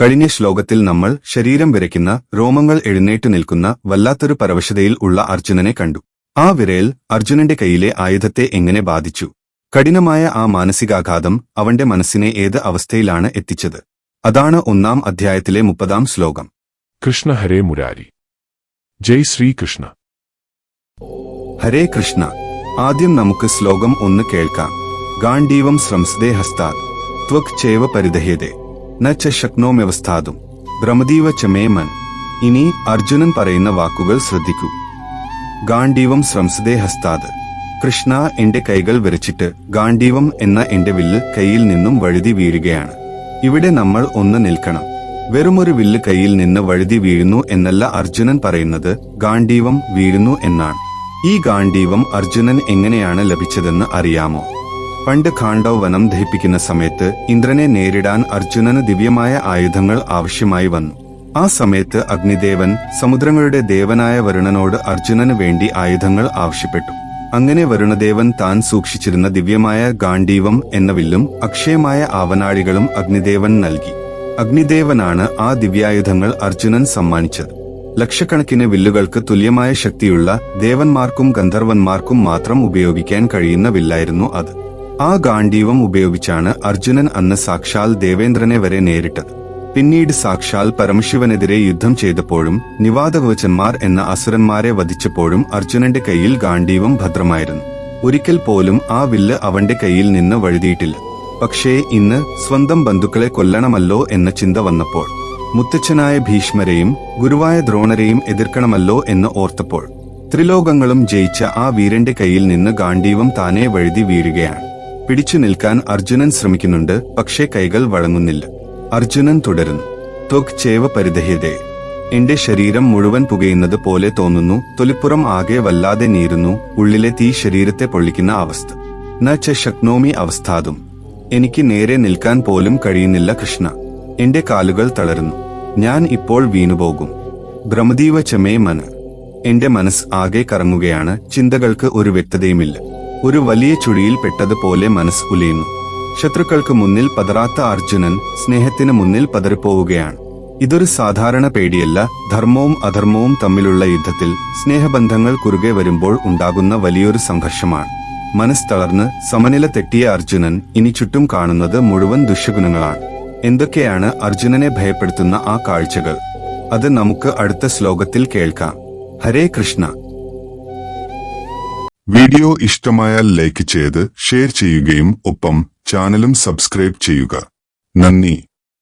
കഴിഞ്ഞ ശ്ലോകത്തിൽ നമ്മൾ ശരീരം വിരയ്ക്കുന്ന രോമങ്ങൾ എഴുന്നേറ്റ് നിൽക്കുന്ന വല്ലാത്തൊരു പരവശതയിൽ ഉള്ള അർജുനനെ കണ്ടു. ആ വിരയിൽ അർജുനന്റെ കയ്യിലെ ആയുധത്തെ എങ്ങനെ ബാധിച്ചു? കഠിനമായ ആ മാനസികാഘാതം അവന്റെ മനസ്സിനെ ഏത് അവസ്ഥയിലാണ് എത്തിച്ചത്? അതാണ് ഒന്നാം അധ്യായത്തിലെ മുപ്പതാം ശ്ലോകം. കൃഷ്ണ ഹരേ മുരാരി. ജയ് ശ്രീകൃഷ്ണ ഹരേ കൃഷ്ണ. ആദ്യം നമുക്ക് ശ്ലോകം ഒന്ന് കേൾക്കാം. ഗാണ്ഡീവം ശ്രംസ്തേ ഹസ്താത്. ത്വക് ചേവ പരിദഹ്യതേ ന ച ശക്നോമ്യവസ്ഥാതും ഭ്രമദീവ ച മേ മൻ. ഇനി അർജുനൻ പറയുന്ന വാക്കുകൾ ശ്രദ്ധിക്കൂ. ഗാണ്ഡീവം ശ്രംസദേ ഹസ്താത്. കൃഷ്ണ എന്റെ കൈകൾ വിരച്ചിട്ട് ഗാണ്ഡീവം എന്ന എന്റെ വില്ല് കയ്യിൽ നിന്നും വഴുതി വീഴുകയാണ്. ഇവിടെ നമ്മൾ ഒന്ന് നിൽക്കണം. വെറുമൊരു വില്ല് കയ്യിൽ നിന്ന് വഴുതി വീഴുന്നു എന്നല്ല അർജുനൻ പറയുന്നത് ഗാണ്ഡീവം വീഴുന്നു എന്നാണ്. ഈ ഗാണ്ഡീവം അർജുനൻ എങ്ങനെയാണ് ലഭിച്ചതെന്ന് അറിയാമോ? പണ്ട് ഖാണ്ഡവ് വനം ദഹിപ്പിക്കുന്ന സമയത്ത് ഇന്ദ്രനെ നേരിടാൻ അർജുനന് ദിവ്യമായ ആയുധങ്ങൾ ആവശ്യമായി വന്നു. ആ സമയത്ത് അഗ്നിദേവൻ സമുദ്രങ്ങളുടെ ദേവനായ വരുണനോട് അർജുനന് വേണ്ടി ആയുധങ്ങൾ ആവശ്യപ്പെട്ടു. അങ്ങനെ വരുണദേവൻ താൻ സൂക്ഷിച്ചിരുന്ന ദിവ്യമായ ഗാണ്ഡീവം എന്ന വില്ലും അക്ഷയമായ ആവനാഴികളും അഗ്നിദേവൻ നൽകി. അഗ്നിദേവനാണ് ആ ദിവ്യായുധങ്ങൾ അർജുനൻ സമ്മാനിച്ചത്. ലക്ഷക്കണക്കിന് വില്ലുകൾക്ക് തുല്യമായ ശക്തിയുള്ള ദേവന്മാർക്കും ഗന്ധർവന്മാർക്കും മാത്രം ഉപയോഗിക്കാൻ കഴിയുന്ന വില്ലായിരുന്നു അത്. ആ ഗാണ്ഡീവം ഉപയോഗിച്ചാണ് അർജുനൻ അന്ന് സാക്ഷാൽ ദേവേന്ദ്രനെ വരെ നേരിട്ടത്. പിന്നീട് സാക്ഷാൽ പരമശിവനെതിരെ യുദ്ധം ചെയ്തപ്പോഴും നിവാദവചന്മാർ എന്ന അസുരന്മാരെ വധിച്ചപ്പോഴും അർജുനന്റെ കയ്യിൽ ഗാണ്ഡീവം ഭദ്രമായിരുന്നു. ഒരിക്കൽ പോലും ആ വില്ല് അവന്റെ കയ്യിൽ നിന്ന് വഴുതിയിട്ടില്ല. പക്ഷേ ഇന്ന് സ്വന്തം ബന്ധുക്കളെ കൊല്ലണമല്ലോ എന്ന ചിന്ത വന്നപ്പോൾ മുത്തച്ഛനായ ഭീഷ്മരെയും ഗുരുവായ ദ്രോണരെയും എതിർക്കണമല്ലോ എന്ന് ഓർത്തപ്പോൾ ത്രിലോകങ്ങളും ജയിച്ച ആ വീരന്റെ കയ്യിൽ നിന്ന് ഗാണ്ഡീവം താനേ വഴുതി വീഴുകയാണ്. പിടിച്ചു നിൽക്കാൻ അർജുനൻ ശ്രമിക്കുന്നുണ്ട് പക്ഷേ കൈകൾ വഴങ്ങുന്നില്ല. അർജുനൻ തുടരുന്നു. ത്വക് ചേവ പരിദഹ്യതേ എന്റെ ശരീരം മുഴുവൻ പുകയുന്നത് പോലെ തോന്നുന്നു തൊലിപ്പുറം ആകെ വല്ലാതെ നീരുന്നു ഉള്ളിലെ തീ ശരീരത്തെ പൊള്ളിക്കുന്ന അവസ്ഥ. ന ച ശക്നോമി അവസ്ഥാതും. എനിക്ക് നേരെ നിൽക്കാൻ പോലും കഴിയുന്നില്ല കൃഷ്ണ. എന്റെ കാലുകൾ തളരുന്നു. ഞാൻ ഇപ്പോൾ വീണുപോകും. ഭ്രമദീവ ചമേ മന. എന്റെ മനസ്സ് ആകെ കറങ്ങുകയാണ് ചിന്തകൾക്ക് ഒരു വ്യക്തതയുമില്ല. ഒരു വലിയ ചുഴിയിൽ പെട്ടതുപോലെ മനസ്സ് ഉലയുന്നു. ശത്രുക്കൾക്ക് മുന്നിൽ പതറാത്ത അർജുനൻ സ്നേഹത്തിന് മുന്നിൽ പതറിപ്പോവുകയാണ്. ഇതൊരു സാധാരണ പേടിയല്ല ധർമ്മവും അധർമ്മവും തമ്മിലുള്ള യുദ്ധത്തിൽ സ്നേഹബന്ധങ്ങൾ കുറുകെ വരുമ്പോൾ ഉണ്ടാകുന്ന വലിയൊരു സംഘർഷമാണ്. മനസ്സ് തളർന്ന് സമനില തെറ്റിയ അർജുനൻ ഇനി ചുറ്റും കാണുന്നത് മുഴുവൻ ദുഷ്യഗുണങ്ങളാണ് എന്തൊക്കെയാണ് അർജുനനെ ഭയപ്പെടുത്തുന്ന ആ കാഴ്ചകൾ? അത് നമുക്ക് അടുത്ത ശ്ലോകത്തിൽ കേൾക്കാം. ഹരേ കൃഷ്ണ. വീഡിയോ ഇഷ്ടമായാൽ ലൈക്ക് ചെയ്ത് ഷെയർ ചെയ്യുകയും ഒപ്പം ചാനലും സബ്സ്ക്രൈബ് ചെയ്യുക. നന്ദി.